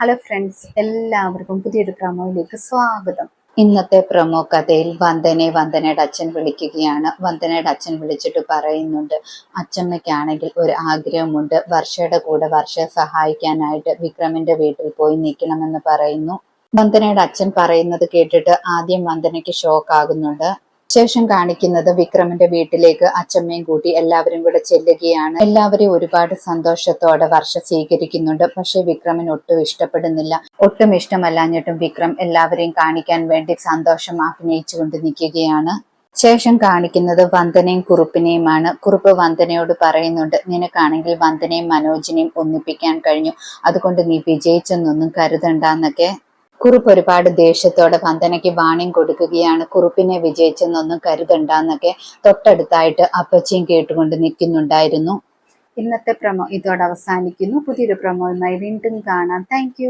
Hello friends എല്ലാവർക്കും പുതിയൊരു പ്രമോയിലേക്ക് സ്വാഗതം. ഇന്നത്തെ പ്രമോ കഥയിൽ വന്ദനെ വന്ദനയുടെ അച്ഛൻ വിളിക്കുകയാണ്. വന്ദനയുടെ അച്ഛൻ വിളിച്ചിട്ട് പറയുന്നുണ്ട് അച്ഛമ്മയ്ക്കാണെങ്കിൽ ഒരു ആഗ്രഹമുണ്ട്. വർഷയുടെ കൂടെ വർഷയെ സഹായിക്കാനായിട്ട് വിക്രമിന്റെ വീട്ടിൽ പോയി നിൽക്കണമെന്ന് പറയുന്നു. വന്ദനയുടെ അച്ഛൻ പറയുന്നത് കേട്ടിട്ട് ആദ്യം വന്ദനയ്ക്ക് ഷോക്ക് ആകുന്നുണ്ട്. ശേഷം കാണിക്കുന്നത് വിക്രമിന്റെ വീട്ടിലേക്ക് അച്ഛമ്മയും കൂട്ടി എല്ലാവരും കൂടെ ചെല്ലുകയാണ്. എല്ലാവരെയും ഒരുപാട് സന്തോഷത്തോടെ വർഷ സ്വീകരിക്കുന്നുണ്ട്. പക്ഷെ വിക്രമിന് ഒട്ടും ഇഷ്ടപ്പെടുന്നില്ല. ഒട്ടും ഇഷ്ടമല്ലാഞ്ഞിട്ടും വിക്രം എല്ലാവരെയും കാണിക്കാൻ വേണ്ടി സന്തോഷം അഭിനയിച്ചുകൊണ്ട് നിൽക്കുകയാണ്. ശേഷം കാണിക്കുന്നത് വന്ദനയും കുറുപ്പിനെയുമാണ്. കുറുപ്പ് വന്ദനയോട് പറയുന്നുണ്ട് നിനക്കാണെങ്കിൽ വന്ദനയും മനോജിനെയും ഒന്നിപ്പിക്കാൻ കഴിഞ്ഞു. അതുകൊണ്ട് നീ വിജയിച്ചെന്നൊന്നും കരുതണ്ടെന്നൊക്കെ കുറുപ്പ് ഒരുപാട് ദേഷ്യത്തോടെ വന്ദനയ്ക്ക് വാണിംഗ് കൊടുക്കുകയാണ്. കുറുപ്പിനെ വിജയിച്ചെന്നൊന്നും കരുതണ്ടെന്നൊക്കെ തൊട്ടടുത്തായിട്ട് അപ്പച്ചിയും കേട്ടുകൊണ്ട് നിൽക്കുന്നുണ്ടായിരുന്നു. ഇന്നത്തെ പ്രമോ ഇതോടെ അവസാനിക്കുന്നു. പുതിയൊരു പ്രമോയുമായി വീണ്ടും കാണാം. താങ്ക്